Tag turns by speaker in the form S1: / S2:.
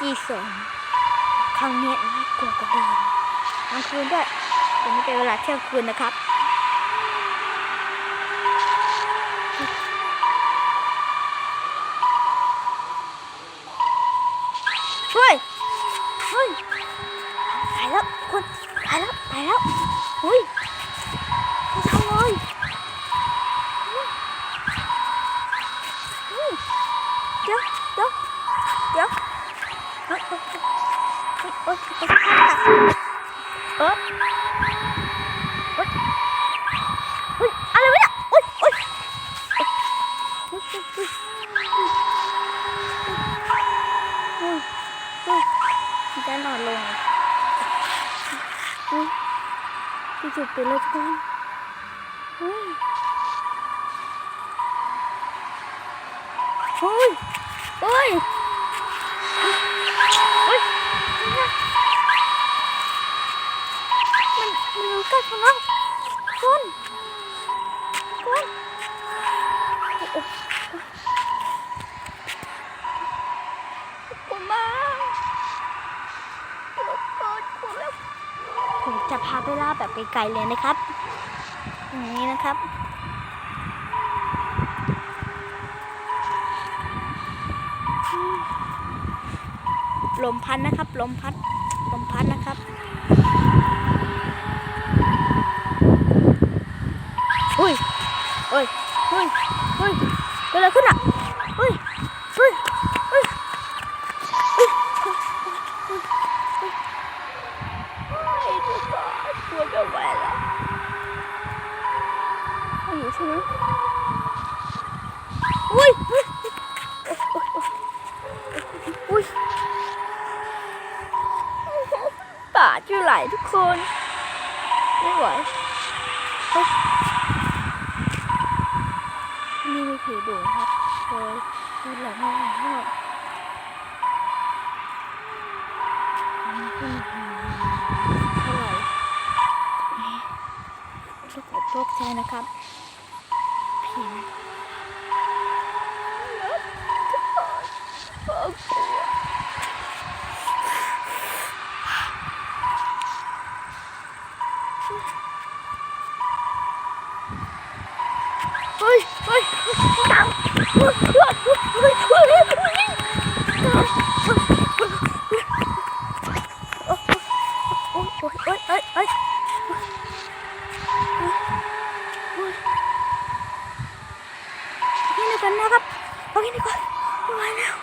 S1: สองครั้งนี้น่ากลัวกว่าเดิมกลางคืนด้วยตอนนี้เป็นเวลาเที่ยงคืนนะครับช่วยช่วย เอออะไรวะเนี่ยอุ้ยอุ้ยจะนอนลงที่จุดเป็นเลยทุกคนอุ้ยอุ้ยอุ้ย มันอยู่ใกล้ของเราคุณคุณโอ้โหคุณมาผมจะพาไปล่าแบบไกลๆเลยนะครับอย่างนี้นะครับลมพัดนะครับ ลมพัด ลมพัดนะครับ อุ้ยเฮ้ย เฮ้ยเฮ้ยเกิดอะไรขึ้นอะเฮ้ยเฮ้ยเฮ้ยตัวจะไหวแล้วเอาอยู่ใช่ไหมอุ้ยอุ้ยอุ้ยป่าจะไหลทุกคน ไม่ไหว ถือดุครับโดยที่หลังไม่ชอบทุกขอโทษใช่นะครับผิด เฮ้ยเฮ้ยตามนี่นะครับเอางี้ดีกว่าไม่ไหวแล้ว